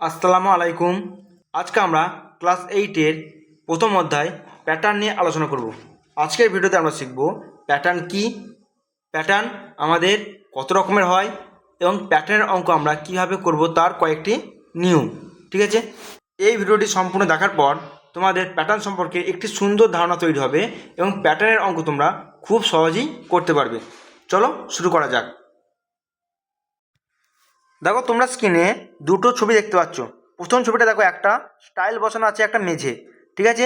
আসসালামু আলাইকুম। আজকে আমরা ক্লাস এইটের প্রথম অধ্যায় প্যাটার্ন নিয়ে আলোচনা করব। আজকের ভিডিওতে আমরা শিখব প্যাটার্ন কি? প্যাটার্ন আমাদের কত রকমের হয় এবং প্যাটার্নের অঙ্ক আমরা কীভাবে করব তার কয়েকটি নিয়ম, ঠিক আছে? এই ভিডিওটি সম্পূর্ণ দেখার পর তোমাদের প্যাটার্ন সম্পর্কে একটি সুন্দর ধারণা তৈরি হবে এবং প্যাটার্নের অঙ্ক তোমরা খুব সহজেই করতে পারবে। চলো শুরু করা যাক। দেখো তোমরা স্ক্রিনে দুটো ছবি দেখতে পাচ্ছ। প্রথম ছবিটা দেখো একটা স্টাইল বসানো আছে একটা মেঝে, ঠিক আছে?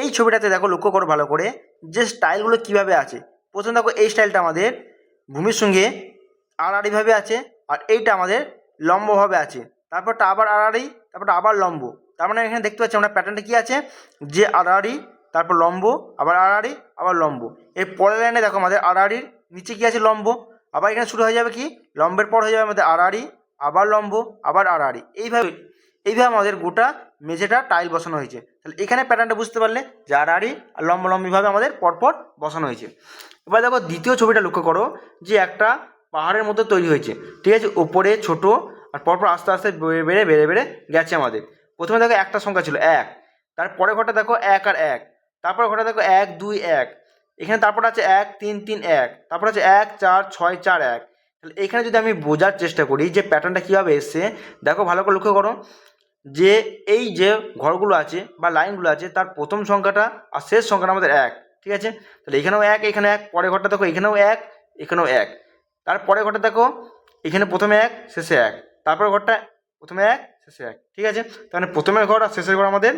এই ছবিটাতে দেখো লক্ষ্য করো ভালো করে যে স্টাইলগুলো কীভাবে আছে। প্রথম দেখো এই স্টাইলটা আমাদের ভূমির সঙ্গে আড়াআড়িভাবে আছে আর এইটা আমাদের লম্বভাবে আছে। তারপরটা আবার আড়াআড়ি, তারপরটা আবার লম্ব। তার মানে এখানে দেখতে পাচ্ছি আমরা প্যাটার্নটা কী আছে? যে আড়াআড়ি, তারপর লম্ব, আবার আড়াআড়ি, আবার লম্ব। এর পরের লাইনে দেখো আমাদের আড়াআড়ির নিচে কী আছে লম্ব? আবার এখানে শুরু হয়ে যাবে কি? লম্বের পর হয়ে যাবে আমাদের আড়াআড়ি আবার লম্ব, আবার আড়াআড়ি। এইভাবে এইভাবে আমাদের গোটা মেঝেটা টাইল বসানো হয়েছে। তাহলে এখানে প্যাটার্নটা বুঝতে পারলে যে আড়াআড়ি আর লম্বলম্বিভাবে আমাদের পরপর বসানো হয়েছে। এবার দেখো দ্বিতীয় ছবিটা লক্ষ্য করো যে একটা পাহাড়ের মতো তৈরি হয়েছে। ঠিক আছে, ওপরে ছোট আর পরপর আস্তে আস্তে বেড়ে বেড়ে বেড়ে বেড়ে গেছে আমাদের। প্রথমে দেখো একটা সংখ্যা ছিল এক, তারপরে ঘরটা দেখো এক আর এক, তারপরে ঘরটা দেখো এক, দুই, এক। এখানে তারপর আছে এক, তিন তিন, এক, তারপর আছে এক, চার, ছয়, চার, এক। তাহলে এখানে যদি আমি বোঝার চেষ্টা করি যে প্যাটার্নটা কীভাবে এসছে, দেখো ভালো করে লক্ষ্য করো, যে এই যে ঘরগুলো আছে বা লাইনগুলো আছে, তার প্রথম সংখ্যাটা আর শেষ সংখ্যাটা আমাদের এক, ঠিক আছে? তাহলে এখানেও এক এখানে এক, পরের ঘরটা দেখো এখানেও এক এখানেও এক। তারপরে ঘরটা দেখো, এখানে প্রথমে এক, শেষে এক। তারপরে ঘরটা প্রথমে এক, শেষে এক, ঠিক আছে? তাহলে প্রথমের ঘর আর শেষের ঘর আমাদের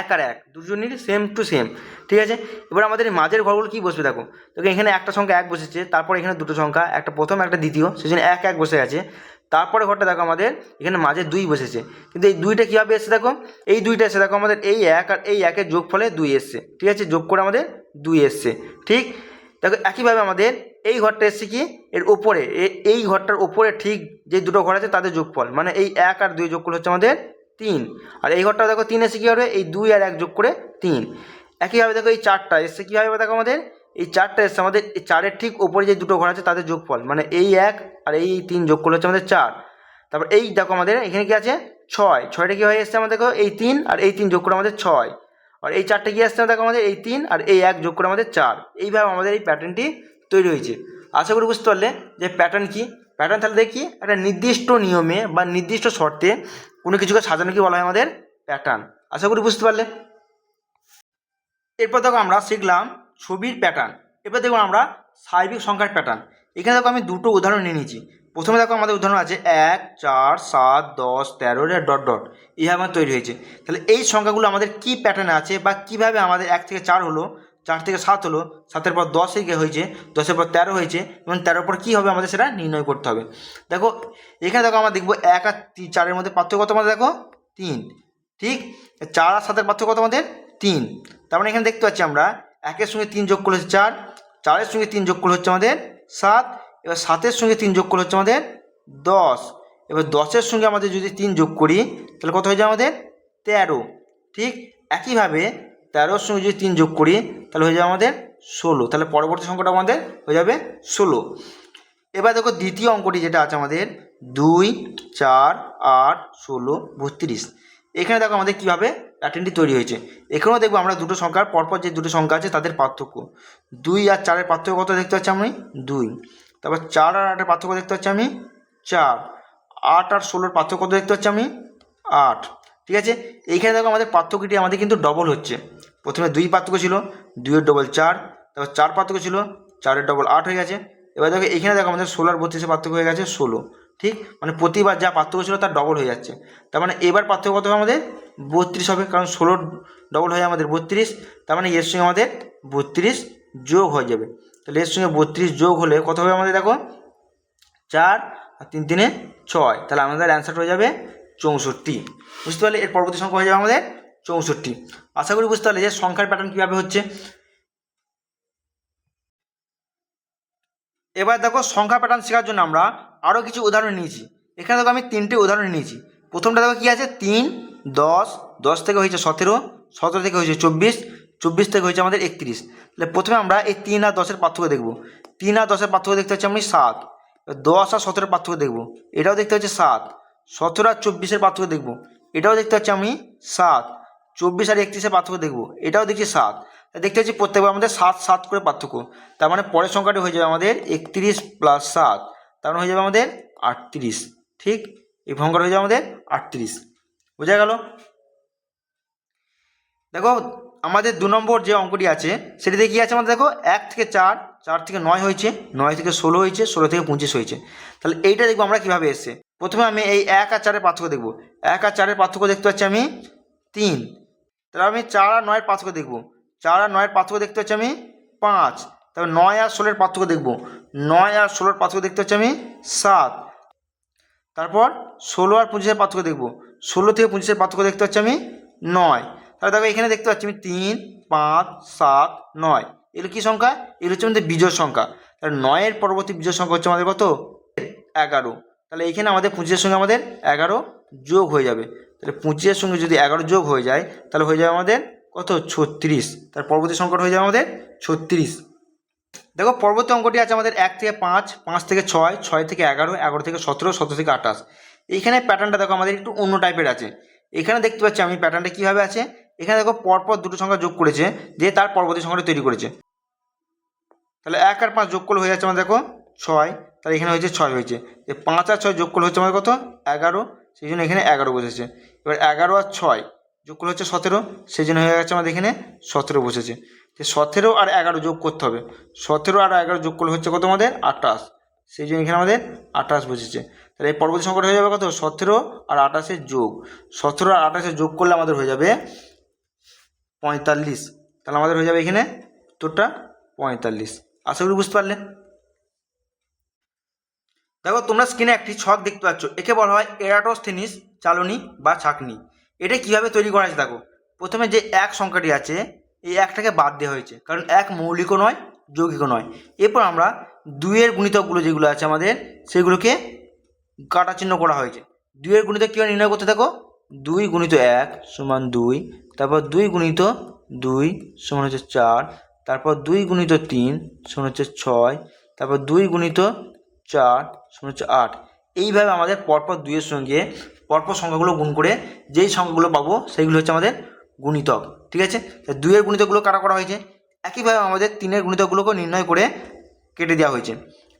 এক আর এক, দুজনেরই সেম টু সেম ঠিক আছে? এবার আমাদের মাঝের ঘরগুলো কী বসবে দেখো? দেখো, এখানে একটা সংখ্যা এক বসেছে, তারপর এখানে দুটো সংখ্যা, একটা প্রথম, একটা দ্বিতীয় সেজন্য এক এক বসে আছে তারপরে ঘরটা দেখো আমাদের, এখানে মাঝে দুই বসেছে। কিন্তু এই দুইটা কীভাবে এসছে দেখো? এই দুইটা এসে দেখো আমাদের এই এক আর এই একের যোগ ফলে দুই এসছে, ঠিক আছে? যোগ করে আমাদের দুই এসছে, ঠিক? দেখো, একইভাবে আমাদের এই ঘরটা এসছে কি? এর ওপরে এই ঘরটার ওপরে ঠিক যে দুটো ঘর আছে তাদের যোগফল মানে এই এক আর দুই যোগ করলে হচ্ছে আমাদের তিন। আর এই ঘরটা দেখো তিন এসে কী হবে? এই দুই আর এক যোগ করে তিন। একইভাবে দেখো এই চারটা এসছে কী হবে দেখো আমাদের? এই চারটা এসছে আমাদের, এই চারের ঠিক ওপরে যে দুটো ঘর আছে তাদের যোগফল। মানে এই এক আর এই তিন যোগ করলে হচ্ছে আমাদের চার। তারপর এই দেখো আমাদের, এখানে কি আছে? ছয়। ছয়টা কী হয়ে এসছে আমাদের দেখো? এই তিন আর এই তিন যোগ করে আমাদের ছয়। আর এই চারটে কি আসছে দেখো আমাদের? এই তিন আর এই এক যোগ করে আমাদের চার। এইভাবে আমাদের এই প্যাটার্নটি তৈরি হয়েছে। আশা করি বুঝতে পারলে যে প্যাটার্ন কী? প্যাটার্ন তাহলে দেখি, একটা নির্দিষ্ট নিয়মে বা নির্দিষ্ট শর্তে কোনো কিছুকে সাজানো কি বলা হয় আমাদের? প্যাটার্ন আশা করি বুঝতে পারলে? এরপর দেখো আমরা শিখলাম ছবির প্যাটার্ন এরপর দেখো আমরা সার্বিক সংখ্যার প্যাটার্ন এখানে দেখো আমি দুটো উদাহরণ নিয়ে নিয়েছি। প্রথমে দেখো আমাদের উদাহরণ আছে এক, চার, সাত, দশ, তেরো ডট ডট। এইভাবে আমার তৈরি হয়েছে। তাহলে এই সংখ্যাগুলো আমাদের কি প্যাটার্নে আছে বা কীভাবে আমাদের এক থেকে চার হলো? চার থেকে সাত হলো, সাতের পর দশ থেকে হয়েছে, দশের পর তেরো হয়েছে, এবং তেরোর পর কী হবে আমাদের সেটা নির্ণয় করতে হবে। দেখো, এখানে দেখো আমরা দেখব এক আর চারের মধ্যে পার্থক্য কত আমাদের দেখো? তিন। ঠিক? চার আর সাতের পার্থক্য কত আমাদের? তিন। তার মানে এখানে দেখতে পাচ্ছি আমরা, একের সঙ্গে তিন যোগ করলে হচ্ছে চার, চারের সঙ্গে তিন যোগ করলে হচ্ছে আমাদের সাত, এবার সাতের সঙ্গে তিন যোগ করলে হচ্ছে আমাদের দশ। এবার দশের সঙ্গে আমাদের যদি তিন যোগ করি, তাহলে কত হয়ে যায় আমাদের? তেরো। ঠিক? একইভাবে তেরোর সঙ্গে যদি তিন যোগ করি, তাহলে হয়ে যাবে আমাদের ষোলো। তাহলে পরবর্তী সংখ্যাটা আমাদের হয়ে যাবে ষোলো। এবার দেখো দ্বিতীয় অঙ্কটি যেটা আছে আমাদের, দুই, চার, আট, ষোলো, বত্রিশ। এখানে দেখো আমাদের কীভাবে প্যাটার্নটি তৈরি হয়েছে। এখানেও দেখব আমরা দুটো সংখ্যার, পরপর যে দুটো সংখ্যা আছে তাদের পার্থক্য। দুই আর চারের পার্থক্য কত দেখতে পাচ্ছি আমি? দুই। তারপর চার আর আটের পার্থক্য দেখতে পাচ্ছি আমি? চার। আট আর ষোলোর পার্থক্য কত দেখতে পাচ্ছি আমি? আট। ঠিক আছে? এইখানে দেখো আমাদের পার্থক্যটি আমাদের কিন্তু ডবল হচ্ছে। প্রথমে দুই পার্থক্য ছিল, দুইয়ের ডবল চার, তারপর চার পার্থক্য ছিল, চারের ডবল আট হয়ে গেছে। এবার দেখো, এখানে দেখো আমাদের ষোলো আর বত্রিশের পার্থক্য হয়ে গেছে ষোলো, ঠিক? মানে প্রতিবার যা পার্থক্য ছিল তার ডবল হয়ে যাচ্ছে। তার মানে এবার পার্থক্য কত হবে আমাদের? বত্রিশ হবে, কারণ ষোলোর ডবল হয়ে আমাদের বত্রিশ, তার মানে এর সঙ্গে আমাদের বত্রিশ যোগ হয়ে যাবে। তাহলে এর সঙ্গে বত্রিশ যোগ হলে কত হবে আমাদের দেখো? চার আর তিন তিনে ছয়। তাহলে আমাদের অ্যান্সার হয়ে যাবে চৌষট্টি। বুঝতে পারলে? এর পরবর্তী সংখ্যা হয়ে যাবে আমাদের চৌষট্টি। আশা করি বুঝতে পারলে যে সংখ্যার প্যাটার্ন কীভাবে হচ্ছে? এবার দেখো সংখ্যা প্যাটার্ন শেখার জন্য আমরা আরও কিছু উদাহরণ নিয়েছি। এখানে দেখো আমি তিনটে উদাহরণ নিয়েছি। প্রথমটা দেখো কী আছে? তিন, দশ দশ থেকে হয়েছে সতেরো সতেরো থেকে হয়েছে চব্বিশ চব্বিশ থেকে হয়েছে আমাদের একত্রিশ। তাহলে প্রথমে আমরা এই তিন আর দশের পার্থক্য দেখব। তিন আর দশের পার্থক্য দেখতে হচ্ছে আমি সাত। দশ আর সতেরোর পার্থক্য দেখব। এটাও দেখতে হচ্ছে সাত। সতেরো আর চব্বিশের পার্থক্য দেখব। এটাও দেখতে পাচ্ছি আমি সাত। চব্বিশ আর একত্রিশের পার্থক্য দেখব। এটাও দেখছি সাত। দেখতে পাচ্ছি প্রত্যেকবার আমাদের সাত সাত করে পার্থক্য। তার মানে পরের সংখ্যাটি হয়ে যাবে আমাদের একত্রিশ প্লাস সাত। তার মানে হয়ে যাবে আমাদের আটত্রিশ। ঠিক? এই সংখ্যাটা হয়ে যাবে আমাদের আটত্রিশ। বোঝা গেল? দেখো, আমাদের দু নম্বর যে অঙ্কটি আছে, সেটিতে কী আছে আমাদের দেখো? এক থেকে চার চার থেকে নয় হয়েছে, নয় থেকে ষোলো হয়েছে, ষোলো থেকে পঁচিশ হয়েছে। তাহলে এইটা দেখব আমরা কীভাবে এসছে। প্রথমে আমি এই এক আর চারের পার্থক্য দেখব। এক আর চারের পার্থক্য দেখতে পাচ্ছি আমি তিন। তাহলে আমি চার আর নয়ের পার্থক্য দেখব। চার আর নয়ের পার্থক্য দেখতে পাচ্ছি আমি পাঁচ। তারপর নয় আর ষোলোর পার্থক্য দেখব। নয় আর ষোলোর পার্থক্য দেখতে পাচ্ছি আমি সাত। তারপর ষোলো আর পঁচিশের পার্থক্য দেখব। ষোলো থেকে পঁচিশের পার্থক্য দেখতে পাচ্ছি আমি নয়। তাহলে দেখো এখানে দেখতে পাচ্ছি আমি তিন, পাঁচ, সাত, নয়। এগুলো কী সংখ্যা? এগুলো হচ্ছে আমাদের বিজয় সংখ্যা। তাহলে নয়ের পরবর্তী বিজয় সংখ্যা হচ্ছে আমাদের কত? এগারো। তাহলে এইখানে আমাদের পঁচিশের সঙ্গে আমাদের এগারো যোগ হয়ে যাবে। তাহলে পঁচিশের সঙ্গে যদি এগারো যোগ হয়ে যায়, তাহলে হয়ে যাবে আমাদের কত? ছত্রিশ। তার পরবর্তী সংখ্যাটা হয়ে যাবে আমাদের ছত্রিশ। দেখো, পরবর্তী অঙ্কটি আছে আমাদের এক থেকে পাঁচ পাঁচ থেকে ছয় ছয় থেকে এগারো এগারো থেকে সতেরো সতেরো থেকে আঠাশ। এইখানে প্যাটার্নটা দেখো, আমাদের একটু অন্য টাইপের আছে। এখানে দেখতে পাচ্ছি আমি প্যাটার্নটা কীভাবে আছে? এখানে দেখো, পরপর দুটো সংখ্যা যোগ করেছে দিয়ে তার পরবর্তী সংখ্যাটা তৈরি করেছে। তাহলে এক আর পাঁচ যোগ করলে হয়ে যাচ্ছে আমাদের দেখো ছয়, তাহলে এখানে হয়েছে ছয় হয়েছে। যে পাঁচ আর ছয় যোগ করলে হচ্ছে আমাদের কত? এগারো, সেই জন্য এখানে এগারো বসেছে। এবার এগারো আর ছয় যোগ করলে হচ্ছে সতেরো, সেই জন্য হয়ে গেছে আমাদের এখানে সতেরো বসেছে। যে সতেরো আর এগারো যোগ করতে হবে। সতেরো আর এগারো যোগ করলে হচ্ছে কত আমাদের? আঠাশ। সেই জন্য এখানে আমাদের আঠাশ বসেছে। তাহলে এই পরবর্তী সংখ্যাটা হয়ে যাবে কত? সতেরো আর আঠাশের যোগ। সতেরো আর আঠাশের যোগ করলে আমাদের হয়ে যাবে পঁয়তাল্লিশ। তাহলে আমাদের হয়ে যাবে এখানে উত্তরটা পঁয়তাল্লিশ। আশা করি বুঝতে পারলে দেখো তোমরা স্ক্রিনে একটি ছক দেখতে পাচ্ছ, একে বলা হয় এরাটোস্থেনিস চালনি বা ছাকনি। এটা কীভাবে তৈরি করা হয়েছে দেখো, প্রথমে যে এক সংখ্যাটি আছে, এই একটাকে বাদ দেওয়া হয়েছে, কারণ এক মৌলিকও নয়, যৌগিকও নয়। এরপর আমরা দুইয়ের গুণিতকগুলো যেগুলো আছে আমাদের, সেগুলোকে কাটা চিহ্ন করা হয়েছে। দুইয়ের গুণিতক কীভাবে নির্ণয় করতে দেখো, দুই গুণিত এক সমান দুই, তারপর দুই গুণিত দুই সমান হচ্ছে চার, তারপর দুই গুণিত তিন সমান হচ্ছে ছয়, তারপর দুই গুণিত চার সমান হচ্ছে আট। এইভাবে আমাদের পরপর দুইয়ের সঙ্গে পরপর সংখ্যাগুলো গুণ করে যেই সংখ্যাগুলো পাবো সেইগুলো হচ্ছে আমাদের গুণিতক, ঠিক আছে? দুইয়ের গুণিতকগুলো কাটা করা হয়েছে? একইভাবে আমাদের তিনের গুণিতকগুলোকেও নির্ণয় করে কেটে দেওয়া হয়েছে।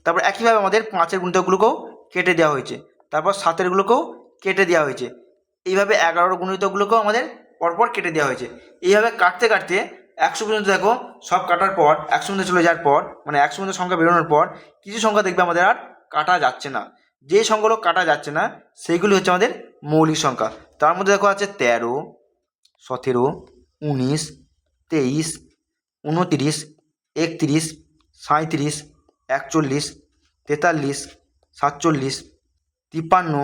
তারপর একইভাবে আমাদের পাঁচের গুণিতকগুলোকেও কেটে দেওয়া হয়েছে। তারপর সাতেরগুলোকেও কেটে দেওয়া হয়েছে। এইভাবে এগারোর গুণিতকগুলোকেও আমাদের পরপর কেটে দেওয়া হয়েছে। এইভাবে কাটতে কাটতে একশো পর্যন্ত দেখো সব কাটার পর, একশো পর্যন্ত চলে যাওয়ার পর মানে একশো পর্যন্ত সংখ্যা বেরোনোর পর, কিছু সংখ্যা দেখবে আমাদের আর কাটা যাচ্ছে না। যে সংখ্যাগুলো কাটা যাচ্ছে না সেগুলি হচ্ছে আমাদের মৌলিক সংখ্যা। তার মধ্যে দেখো আছে তেরো, সতেরো, উনিশ, তেইশ, উনতিরিশ, একত্রিশ, সাঁইত্রিশ, একচল্লিশ, তেতাল্লিশ, সাতচল্লিশ, তিপ্পান্ন,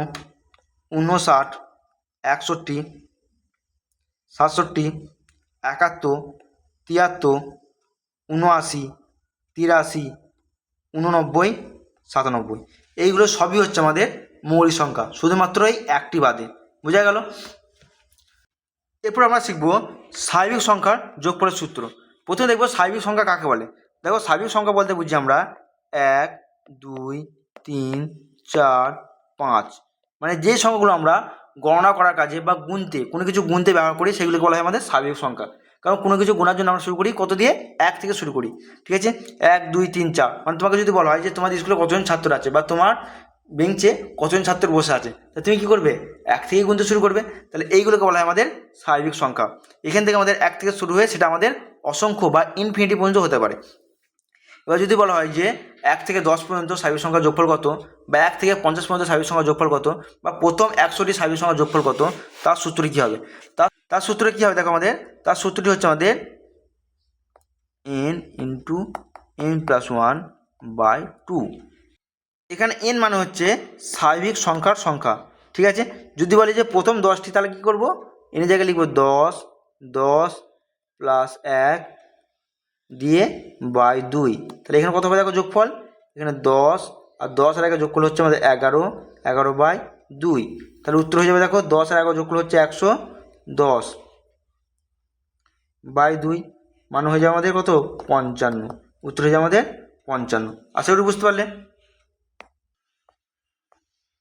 উনষাট, একষট্টি, সাতষট্টি, একাত্তর, তিয়াত্তর, উনআশি, তিরাশি, উননব্বই সাতানব্বই। এইগুলো সবই হচ্ছে আমাদের মৌলিক সংখ্যা, শুধুমাত্র এই একটি বাদে। বোঝা গেল? এরপর আমরা শিখব স্বাভাবিক সংখ্যার যোগফলের সূত্র। প্রথমে দেখব স্বাভাবিক সংখ্যা কাকে বলে? দেখো স্বাভাবিক সংখ্যা বলতে বুঝি আমরা এক, দুই, তিন, চার, পাঁচ। মানে যে সংখ্যাগুলো আমরা গণনা করার কাজে বা গুনতে, কোনো কিছু গুনতে ব্যবহার করি, সেগুলোকে বলা হয় আমাদের স্বাভাবিক সংখ্যা। কারণ কোনো কিছু গোনার জন্য আমরা শুরু করি কত দিয়ে? এক থেকে শুরু করি। ঠিক আছে? এক, দুই, তিন, চার। মানে তোমাকে যদি বলা হয় যে তোমাদের স্কুলে কতজন ছাত্র আছে বা তোমার বেঞ্চে কতজন ছাত্র বসে আছে, তা তুমি কী করবে? এক থেকে গুনতে শুরু করবে। তাহলে এইগুলোকে বলা হয় আমাদের স্বাভাবিক সংখ্যা। এখান থেকে আমাদের এক থেকে শুরু হয়ে সেটা আমাদের অসংখ্য বা ইনফিনিটি পর্যন্ত হতে পারে। এবার যদি বলা হয় যে এক থেকে দশ পর্যন্ত স্বাভাবিক সংখ্যা যোগফল কত বা এক থেকে পঞ্চাশ পর্যন্ত স্বাভাবিক সংখ্যা যোগফল কত বা প্রথম একশোটি স্বাভাবিক সংখ্যা যোগফল কত, তার সূত্রটি কী হবে? তার তার সূত্রে কী হবে দেখো আমাদের? তার সূত্রটি হচ্ছে আমাদের N into N plus one by two এখানে এন মানে হচ্ছে স্বাভাবিক সংখ্যার সংখ্যা, ঠিক আছে? যদি বলি যে প্রথম দশটি তাহলে কী করব? এনে জায়গায় লিখব দশ দশ প্লাস এক দিয়ে বাই দুই। তাহলে এখানে কত হবে দেখো যোগফল? এখানে দশ, আর দশ আর একে যোগ করলে হচ্ছে আমাদের এগারো এগারো বাই দুই। তাহলে উত্তর হয়ে যাবে দেখো, দশ আর এগারো যোগ করলে হচ্ছে একশো দশ। বাই দুই মানে হয়ে যাবে আমাদের কত? পঞ্চান্ন। উত্তর হয়ে যাবে আমাদের পঞ্চান্ন। আশা করি বুঝতে পারলে?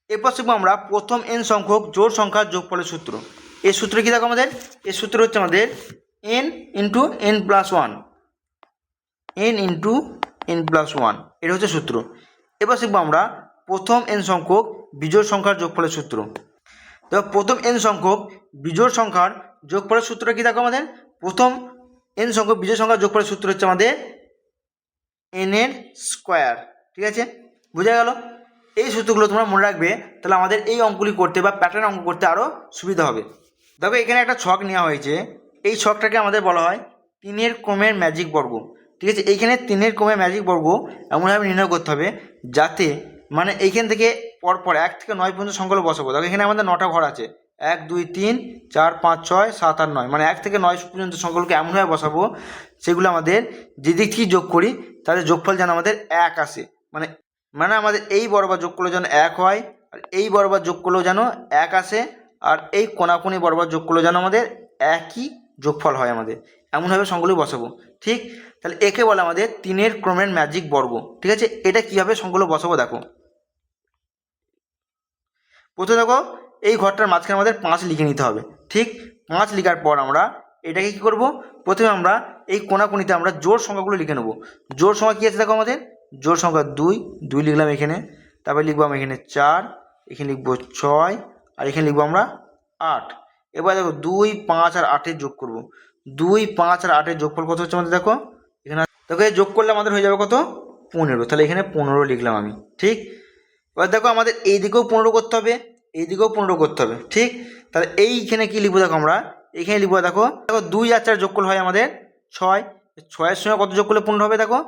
এরপর শিখব আমরা প্রথম এন সংখ্যক জোড় সংখ্যার যোগফলের সূত্র। এই সূত্র কি দেখো আমাদের? এই সূত্র হচ্ছে আমাদের N into N plus one N into N plus one এটা হচ্ছে সূত্র। এবার শিখব আমরা প্রথম এন সংখ্যক বিজোড় সংখ্যার যোগফলের সূত্র। দেখো প্রথম এন সংখ্যক বিজোড় সংখ্যার যোগফলের সূত্র কি দেখো আমাদের? প্রথম এন সংখ্যক বিজোড় সংখ্যার যোগফলের সূত্র হচ্ছে আমাদের এন এর স্কোয়ার ঠিক আছে? বোঝা গেল? এই সূত্রগুলো তোমরা মনে রাখবে, তাহলে আমাদের এই অঙ্কগুলি করতে বা প্যাটার্ন অঙ্ক করতে আরও সুবিধা হবে। দেখো, এখানে একটা ছক নেওয়া হয়েছে। এই ছকটাকে আমাদের বলা হয় তিনের ক্রমের ম্যাজিক বর্গ। ঠিক আছে? এইখানে তিনের ক্রমের ম্যাজিক বর্গ এমনভাবে নির্ণয় করতে হবে যাতে মানে এইখান থেকে পরপর এক থেকে নয় পর্যন্ত সংখ্যাগুলো বসাবো। দেখো, এখানে আমাদের নটা ঘর আছে। এক, দুই, তিন, চার, পাঁচ, ছয়, সাত, আট, নয়। মানে এক থেকে নয় পর্যন্ত সংখ্যাগুলোকে এমনভাবে বসাবো, সেগুলো আমাদের যে দিক থেকে যোগ করি তাদের যোগফল যেন আমাদের এক আসে। মানে মানে আমাদের এই বরাবর যোগ করলেও যেন এক হয়, আর এই বরাবর যোগ করলেও যেন এক আসে, আর এই কোনাকুনি বরাবর যোগ করলেও যেন আমাদের একই যোগফল হয় আমাদের। এমনভাবে সংখ্যাগুলি বসাবো। ঠিক? তাহলে একে বলে আমাদের তিনের ক্রমের ম্যাজিক বর্গ। ঠিক আছে? এটা কীভাবে সংখ্যাগুলো বসাবো দেখো। প্রথমে দেখো, এই ঘরটার মাঝখানে আমাদের পাঁচ লিখে নিতে হবে। ঠিক? পাঁচ লিখার পর আমরা এটাকে কী করব? প্রথমে আমরা এই কোনাকুনিতে আমরা জোর সংখ্যাগুলো লিখে নেব। জোর সংখ্যা কী আছে দেখো আমাদের? জোর সংখ্যা দুই দুই লিখলাম এখানে। তারপরে লিখব আমরা এখানে চার, এখানে লিখব ছয়, আর এখানে লিখব আমরা আট। এবার দেখো দুই, পাঁচ আর আটের যোগ করব দুই, পাঁচ আর আটের যোগফল কত হচ্ছে আমাদের দেখো? এখানে দেখো যোগ করলে আমাদের হয়ে যাবে কত? পনেরো। তাহলে এখানে পনেরো লিখলাম আমি। ঠিক? এবার দেখো আমাদের এই দিকেও পনেরো করতে হবে, এই দিকেও পনেরো করতে হবে, ঠিক? তাহলে এইখানে কি লিখব দেখো আমরা? এইখানে লিখব দেখো দেখো দুই আর চার যোগ করলে হয় আমাদের ছয়, ছয়ের সঙ্গে কত যোগ করলে পনেরো হবে দেখো?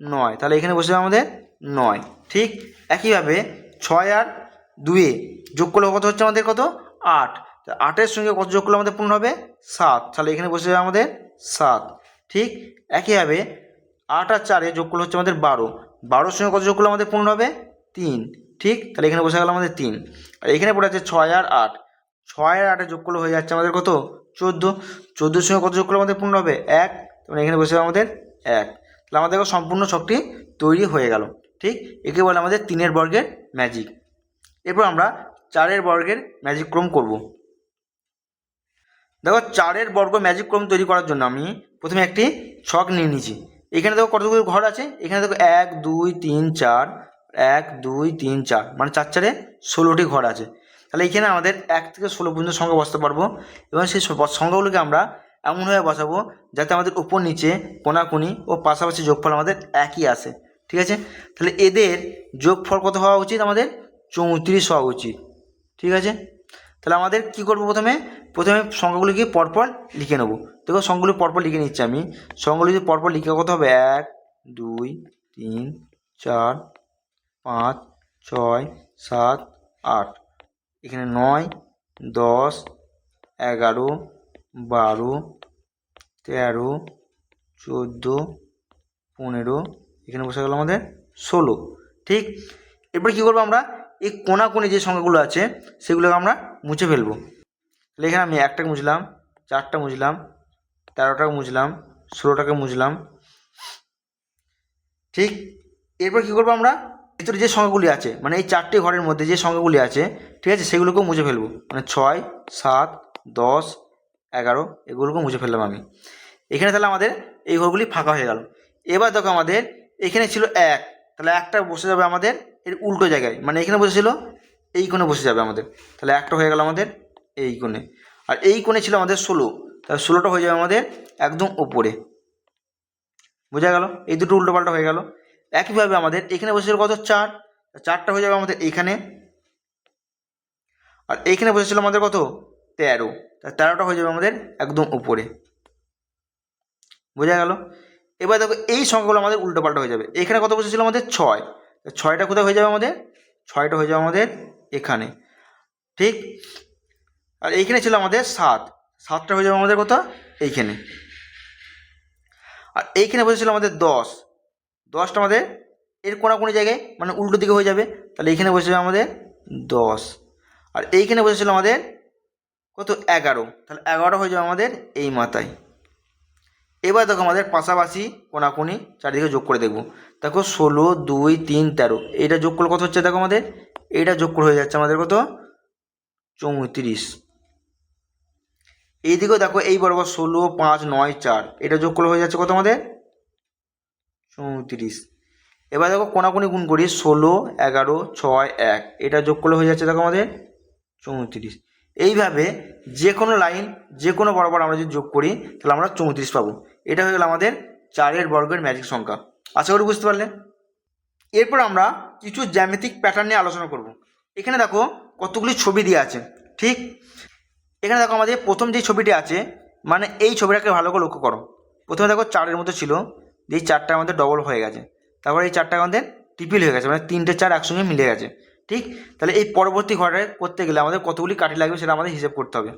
নয়, তাহলে এখানে বসে আমাদের নয়, ঠিক? একইভাবে ছয় আর দুয়ে যোগ করলে কত হচ্ছে আমাদের কত? আট আটের সঙ্গে কত যোগ করলে আমাদের পূর্ণ হবে? সাত, তাহলে এখানে বসে যাবে আমাদের সাত, ঠিক? একইভাবে আট আর চারে যোগ করলে হচ্ছে আমাদের বারো, বারোর সঙ্গে কত যোগ করলে আমাদের পূর্ণ হবে? তিন ঠিক? তাহলে এখানে বসে গেল আমাদের তিন। আর এখানে পড়ে আছে ছয় আর আট। ছয় আর আটে যোগ করলে হয়ে যাচ্ছে আমাদের কত? চোদ্দ। চোদ্দোর সঙ্গে কত যোগ করলে আমাদের পূর্ণ হবে? এক। তাহলে এখানে বসে আমাদের এক। তাহলে আমাদের সম্পূর্ণ ছকটি তৈরি হয়ে গেল। ঠিক? একে বলে আমাদের তিনের বর্গের ম্যাজিক এরপর আমরা চারের বর্গের ম্যাজিক ক্রম করব। দেখো চারের বর্গ ম্যাজিক ক্রম তৈরি করার জন্য আমি প্রথমে একটি ছক নিয়ে নিয়েছি। এখানে দেখো কতগুলো ঘর আছে? এখানে দেখো এক, দুই, তিন, চার এক, দুই, তিন, চার। মানে চার চারে ষোলোটি ঘর আছে। তাহলে এখানে আমাদের এক থেকে ষোলো পর্যন্ত সংখ্যা বসাতে পারব। এবং সেই সংখ্যাগুলোকে আমরা এমনভাবে বসাবো যাতে আমাদের উপর নিচে কোনাকুনি ও পাশাপাশি যোগফল আমাদের একই আসে। ঠিক আছে? তাহলে এদের যোগফল কত হওয়া উচিত? আমাদের চৌত্রিশ হওয়া উচিত। ঠিক আছে? তাহলে আমাদের কি করব প্রথমে? প্রথমে সংখ্যাগুলিকে পরপর লিখে নেব। দেখো, সংখ্যাগুলি পরপর লিখে নিচ্ছি আমি। সংখ্যাগুলি পরপর লিখে কত হবে? এক, দুই, তিন, চার পাঁচ, ছয়, সাত, আট। এখানে নয়, দশ, এগারো, বারো, তেরো, চোদ্দ, পনেরো, এখানে বসে গেল আমাদের ষোলো, ঠিক? এরপর কী করব আমরা? এই কোনাকুনি যে সংখ্যাগুলো আছে, সেগুলোকে আমরা মুছে ফেলব। তাহলে এখানে আমি একটাকে মুছলাম চারটা মুছলাম, তেরোটাকে মুছলাম, ষোলোটাকে মুছলাম, ঠিক? এরপর কী করব আমরা? ভিতরে যে সংখ্যাগুলি আছে মানে এই চারটে ঘরের মধ্যে যে সংখ্যাগুলি আছে, ঠিক আছে, সেগুলোকেও মুছে ফেলব। মানে ছয়, সাত, দশ, এগারো, এগুলোকেও মুছে ফেললাম আমি। এখানে তাহলে আমাদের এই ঘরগুলি ফাঁকা হয়ে গেল। এবার দেখো আমাদের এখানে ছিল এক। তাহলে একটা বসে যাবে আমাদের এর উল্টো জায়গায়। মানে এখানে বসেছিল এই কোণে বসে যাবে আমাদের। তাহলে একটা হয়ে গেল আমাদের এই কোণে। আর এই কোণে ছিল আমাদের ষোলো। তাহলে ষোলোটা হয়ে যাবে আমাদের একদম ওপরে। বোঝা গেল? এই দুটো উল্টো পাল্টা হয়ে গেল। একইভাবে আমাদের এখানে বসেছিল কত? চার। চারটা হয়ে যাবে আমাদের এইখানে। আর এইখানে বসেছিল আমাদের কত? তেরো। তেরোটা হয়ে যাবে আমাদের একদম উপরে। বোঝা গেল? এবার দেখো এই সংখ্যাগুলো আমাদের উল্টো পাল্টা হয়ে যাবে। এখানে কত বসেছিল আমাদের? ছয়। ছয়টা কোথায় হয়ে যাবে আমাদের? ছয়টা হয়ে যাবে আমাদের এখানে। ঠিক? আর এইখানে ছিল আমাদের সাত। সাতটা হয়ে যাবে আমাদের কত? এইখানে। আর এইখানে বসেছিল আমাদের দশ। দশটা আমাদের এর কোনাকুনি জায়গায় মানে উল্টো দিকে হয়ে যাবে। তাহলে এইখানে বসে যাবে আমাদের দশ। আর এইখানে বসেছিল আমাদের কত? এগারো। তাহলে এগারোটা হয়ে যাবে আমাদের এই মাথায়। এবার দেখো আমাদের পাশাপাশি কোনাকুনি চারিদিকে যোগ করে দেখব। দেখো ষোলো, দুই, তিন, তেরো। এইটা যোগ করলে কত হচ্ছে দেখো আমাদের? এইটা যোগ করে হয়ে যাচ্ছে আমাদের কত? চৌত্রিশ। এইদিকেও দেখো এই বরাবর ষোলো, পাঁচ, নয়, চার। এটা যোগ করলে হয়ে যাচ্ছে কত আমাদের? চৌত্রিশ। এবার দেখো কোনাকুনি গুণ করি ষোলো, এগারো, ছয়, এক। এটা যোগ করলে হয়ে যাচ্ছে দেখো আমাদের চৌত্রিশ। এইভাবে যে কোনো লাইন যে কোনো বরাবর আমরা যদি যোগ করি, তাহলে আমরা চৌত্রিশ পাবো। এটা হয়ে গেল আমাদের চারের বর্গের ম্যাজিক সংখ্যা। আশা করি বুঝতে পারলে? এরপর আমরা কিছু জ্যামিতিক প্যাটার্ন নিয়ে আলোচনা করব। এখানে দেখো কতগুলি ছবি দিয়ে আছে, ঠিক? এখানে দেখো আমাদের প্রথম যে ছবিটি আছে মানে এই ছবিটাকে ভালো করে লক্ষ্য করো। প্রথমে দেখো চারের মতো ছিল যে এই চারটা আমাদের ডবল হয়ে গেছে। তারপর এই চারটা আমাদের ট্রিপিল হয়ে গেছে মানে তিনটে চার একসঙ্গে মিলে গেছে। ঠিক? তাহলে এই পরবর্তী ঘরে করতে গেলে আমাদের কতগুলি কাঠি লাগবে সেটা আমাদের হিসেব করতে হবে।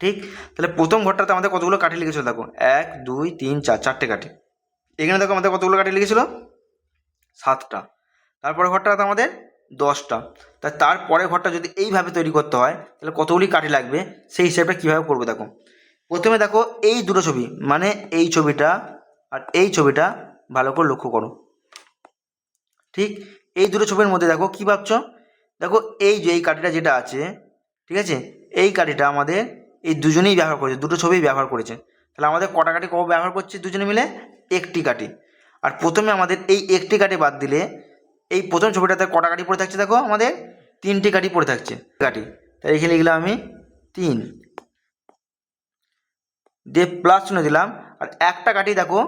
ঠিক? তাহলে প্রথম ঘরটাতে আমাদের কতগুলো কাঠি লেগেছিল দেখো? এক, দুই, তিন, চার, চারটে কাঠি। এখানে দেখো আমাদের কতগুলো কাঠি লেগেছিল? সাতটা। তারপরে ঘরটাতে আমাদের দশটা। তা তারপরে ঘরটা যদি এইভাবে তৈরি করতে হয়, তাহলে কতগুলি কাঠি লাগবে? সেই হিসাবটা কীভাবে করব দেখো? প্রথমে দেখো এই দুটো ছবি মানে এই ছবিটা আর এই ছবিটা ভালো করে লক্ষ্য করো। ঠিক এই দুটো ছবির মধ্যে দেখো কী ভাবছ? দেখো এই যে এই কাঠিটা যেটা আছে, ঠিক আছে? এই কাঠিটা আমাদের এই দুজনেই ব্যবহার করেছে, দুটো ছবিই ব্যবহার করেছে। তাহলে আমাদের কটা কাঠি কবে ব্যবহার করছে দুজনে মিলে? একটি কাঠি। আর প্রথমে আমাদের এই একটি কাঠি বাদ দিলে এই প্রথম ছবিটাতে কটা কাঠি পড়ে থাকছে দেখো আমাদের? তিনটি কাঠি পড়ে থাকছে কাঠি। তাই এখানে লিখলাম আমি তিন। দিয়ে প্লাস শুনে দিলাম। আর একটা কাঠি দেখো,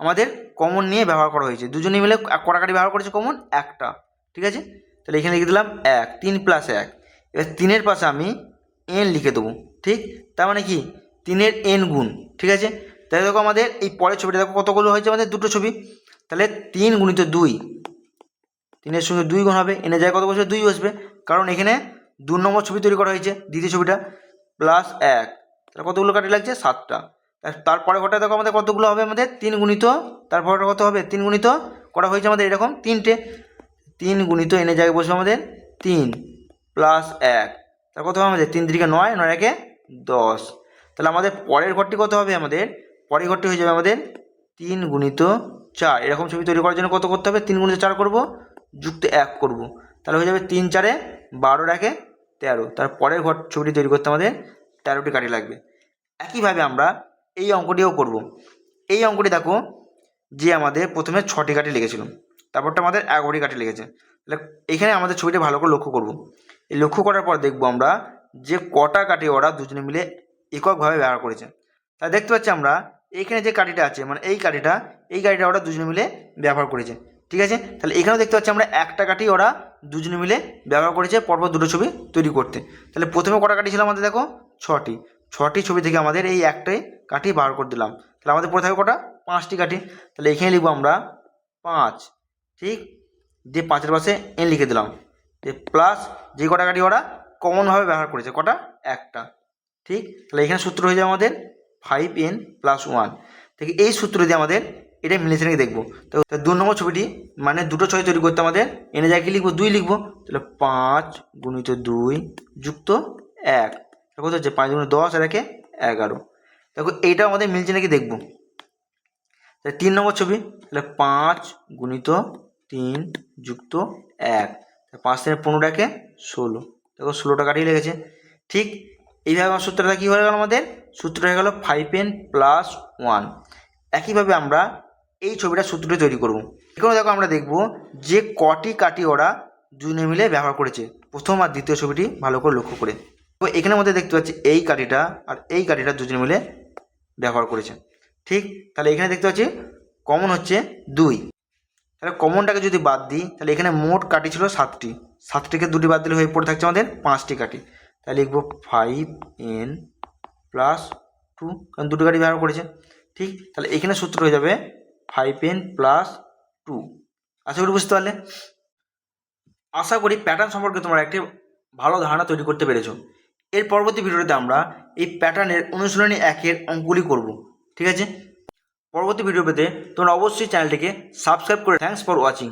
আমাদের কমন নিয়ে ব্যবহার করা হয়েছে। দুজনে মিলে কটা কাঠি ব্যবহার করেছে কমন একটা, ঠিক আছে? তাহলে এখানে লিখে দিলাম এক, তিন প্লাস এক। এবার তিনের পাশে আমি এন লিখে দেবো, ঠিক? তার মানে কি? তিনের এন গুণ, ঠিক আছে? তাহলে দেখো আমাদের এই পরের ছবিটা দেখো কতগুলো হয়েছে আমাদের দুটো ছবি। তাহলে তিন গুণিত দুই, তিনের সঙ্গে দুই গুণ হবে এনে যায় কত বসবে? দুই বসবে। কারণ এখানে দু নম্বর ছবি তৈরি করা হয়েছে, দ্বিতীয় ছবিটা প্লাস এক। তাহলে কতগুলো কাটি লাগছে? সাতটা। তারপরে ঘরটা দেখো আমাদের কতগুলো হবে আমাদের? তিন গুণিত, তারপরে কত হবে? তিন গুণিত করা হয়েছে আমাদের এরকম? তিনটে। তিন গুণিত, এনে জায়গায় বসবে আমাদের তিন প্লাস এক। তার কত হবে আমাদের? তিন দিকে নয় নয় একে দশ। তাহলে আমাদের পরের ঘরটি কত হবে আমাদের? পরের ঘরটি হয়ে যাবে আমাদের তিন গুণিত চার। এরকম ছবি তৈরি করার জন্য কত করতে হবে? তিন গুণিত চার করব, যুক্ত এক করব। তাহলে হয়ে যাবে তিন চারে বারো একে তেরো। তার পরের ঘর ছবিটি তৈরি করতে আমাদের তেরোটি কাঠি লাগবে। একইভাবে আমরা এই অঙ্কটিও করব। এই অঙ্কটি দেখো, যে আমাদের প্রথমে ছটি কাঠি লেগেছিল তারপরটা আমাদের এগারোটি কাঠি লেগেছে তাহলে এখানে আমাদের ছবিটা ভালো করে লক্ষ্য করব। এই লক্ষ্য করার পর দেখব আমরা যে কটা কাঠি ওরা দুজনে মিলে এককভাবে ব্যবহার করেছে। তাই দেখতে পাচ্ছি আমরা, এইখানে যে কাঠিটা আছে মানে এই কাঠিটা এই কাঠিটা ওরা দুজনে মিলে ব্যবহার করেছে। ঠিক আছে? তাহলে এখানেও দেখতে পাচ্ছি আমরা একটা কাঠি ওরা দুজনে মিলে ব্যবহার করেছে, পরপর দুটো ছবি তৈরি করতে। তাহলে প্রথমে কটা কাঠি ছিল আমাদের দেখো? ছটি। ছটি ছবি থেকে আমাদের এই একটাই কাঠি বার করে দিলাম। তাহলে আমাদের পড়ে থাকবে কটা? পাঁচটি কাঠি। তাহলে এখানে লিখব আমরা পাঁচ। ঠিক? যে পাঁচের পাশে এন লিখে দিলাম। প্লাস যে কটা কাঠি ওরা কমনভাবে ব্যবহার করেছে, কটা? একটা। ঠিক? তাহলে এখানে সূত্র হয়ে যাবে আমাদের ফাইভ এন প্লাস ওয়ান থেকে এই সূত্র দিয়ে আমাদের এটা মিলেছে নাকি দেখব। তো দু নম্বর ছবিটি মানে দুটো ছবি তৈরি করতে আমাদের এনে যায় কি লিখব? দুই লিখব। তাহলে পাঁচ গুণিত দুই যুক্ত এক। কত হচ্ছে পাঁচ গুণিত দশ আর একে এগারো। দেখো এইটা আমাদের মিলছে নাকি দেখব। তাহলে তিন নম্বর ছবি, তাহলে পাঁচ গুণিত তিন যুক্ত এক। পাঁচ থেকে পনেরো একে ষোলো। দেখো ষোলোটা কাটিয়ে লেগেছে। ঠিক এইভাবে আমার সূত্রটা কী হয়ে গেল আমাদের? সূত্র হয়ে গেল ফাইভ এন প্লাস ওয়ান একইভাবে আমরা এই ছবিটা সূত্রটি তৈরি করব। এখানে দেখো আমরা দেখব যে কটি কাটি ওরা দুজনে মিলে ব্যবহার করেছে। প্রথম আর দ্বিতীয় ছবিটি ভালো করে লক্ষ্য করে। তো এখানের মধ্যে দেখতে পাচ্ছি এই কাঠিটা আর এই কাঠিটা দুজনে মিলে ব্যবহার করেছে ঠিক? তাহলে এখানে দেখতে পাচ্ছি কমন হচ্ছে দুই। তাহলে কমনটাকে যদি বাদ দিই, তাহলে এখানে মোট কাটি ছিল সাতটি। সাতটিকে দুটি বাদ দিলে হয়ে পড়ে থাকছে আমাদের পাঁচটি কাটি তাহলে লিখব ফাইভ এন প্লাস টু কারণ দুটো কাটি ব্যবহার করেছে। ঠিক? তাহলে এখানে সূত্র হয়ে যাবে ফাইভ এন প্লাস টু আশা করি বুঝতে পারলে? আশা করি প্যাটার্ন সম্পর্কে তোমরা একটি ভালো ধারণা তৈরি করতে পেরেছ। এর পরবর্তী ভিডিওতে আমরা এই প্যাটার্নের অনুশীলনী একের অঙ্কগুলি করব, ঠিক আছে? পরবর্তী ভিডিও পেতে তোমরা অবশ্যই চ্যানেলটিকে সাবস্ক্রাইব করে থ্যাংকস ফর ওয়াচিং